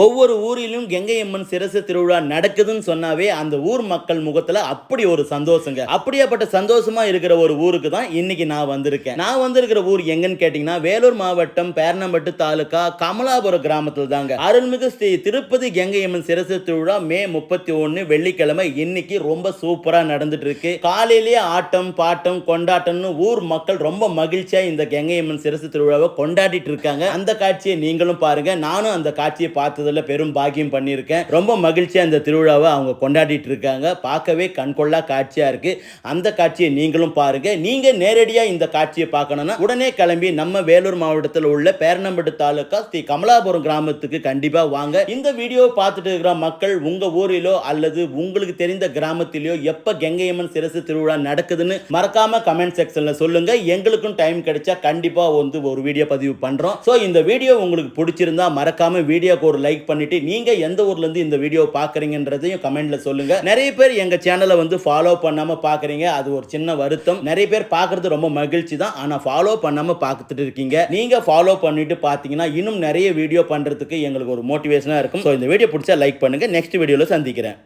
ஒவ்வொரு ஊரிலும் கெங்கையம்மன் சிரசு திருவிழா நடக்குதுன்னு சொன்னாவே அந்த ஊர் மக்கள் முகத்துல அப்படி ஒரு சந்தோஷங்க. அப்படியாப்பட்ட சந்தோஷமா இருக்கிற ஒரு ஊருக்கு தான் இன்னைக்கு நான் வந்திருக்கேன். நான் வந்திருக்கிற ஊர் எங்கன்னு கேட்டீங்கன்னா வேலூர் மாவட்டம் பேரணம்பட்டு தாலுகா கமலாபுரம் கிராமத்தில் தாங்க. அருள்மிகு ஸ்ரீ திருப்பதி கெங்கையம்மன் சிரசு திருவிழா மே முப்பத்தி ஒன்னு வெள்ளிக்கிழமை இன்னைக்கு ரொம்ப சூப்பரா நடந்துட்டு இருக்கு காலையிலேயே ஆட்டம் பாட்டம் கொண்டாட்டம்னு ஊர் மக்கள் ரொம்ப மகிழ்ச்சியா இந்த கெங்கையம்மன் சிரசு திருவிழாவை கொண்டாடிட்டு இருக்காங்க. அந்த காட்சியை நீங்களும் பாருங்க. நானும் அந்த காட்சியை பார்த்து பார்த்ததில் பெரும் பாக்கியம் பண்ணியிருக்கேன். ரொம்ப மகிழ்ச்சியாக இந்த திருவிழாவை அவங்க கொண்டாடிட்டு இருக்காங்க. பார்க்கவே கண்கொள்ளா காட்சியாக இருக்கு. அந்த காட்சியை நீங்களும் பாருங்க. நீங்க நேரடியாக இந்த காட்சியை பார்க்கணும்னா உடனே கிளம்பி நம்ம வேலூர் மாவட்டத்தில் உள்ள பேரணம்பட்டு தாலுக்கா ஸ்ரீ கமலாபுரம் கிராமத்துக்கு கண்டிப்பாக வாங்க. இந்த வீடியோவை பார்த்துட்டு இருக்கிற மக்கள் உங்க ஊரிலோ அல்லது உங்களுக்கு தெரிந்த கிராமத்திலோ எப்போ கெங்கையம்மன் சிரசு திருவிழா நடக்குதுன்னு மறக்காம கமெண்ட் செக்ஷன்ல சொல்லுங்க. எங்களுக்கும் டைம் கிடைச்சா கண்டிப்பாக வந்து ஒரு வீடியோ பதிவு பண்றோம். ஸோ இந்த வீடியோ உங்களுக்கு பிடிச்சிருந்தா மறக்காம வீடியோக்கு ஒரு லைக் லைக் பண்ணிட்டு நீங்க எந்த ஊர்ல இருந்து இந்த வீடியோ பாக்குறீங்கன்றதையும் கமெண்ட்ல சொல்லுங்க. நிறைய பேர் எங்க சேனலை வந்து ஃபாலோ பண்ணாம பாக்குறீங்க அது ஒரு சின்ன வருத்தம். நிறைய பேர் பார்க்குறது ரொம்ப மகிழ்ச்சி தான். ஆனா ஃபாலோ பண்ணாம பார்த்துட்டு இருக்கீங்க. நீங்க ஃபாலோ பண்ணிட்டு பாத்தீங்கன்னா இன்னும் நிறைய வீடியோ பண்றதுக்கு எங்களுக்கு ஒரு மோட்டிவேஷனா இருக்கும். ஸோ இந்த வீடியோ பிடிச்சா லைக் பண்ணுங்க. நெக்ஸ்ட் வீடியோல சந்திக்கிறேன்.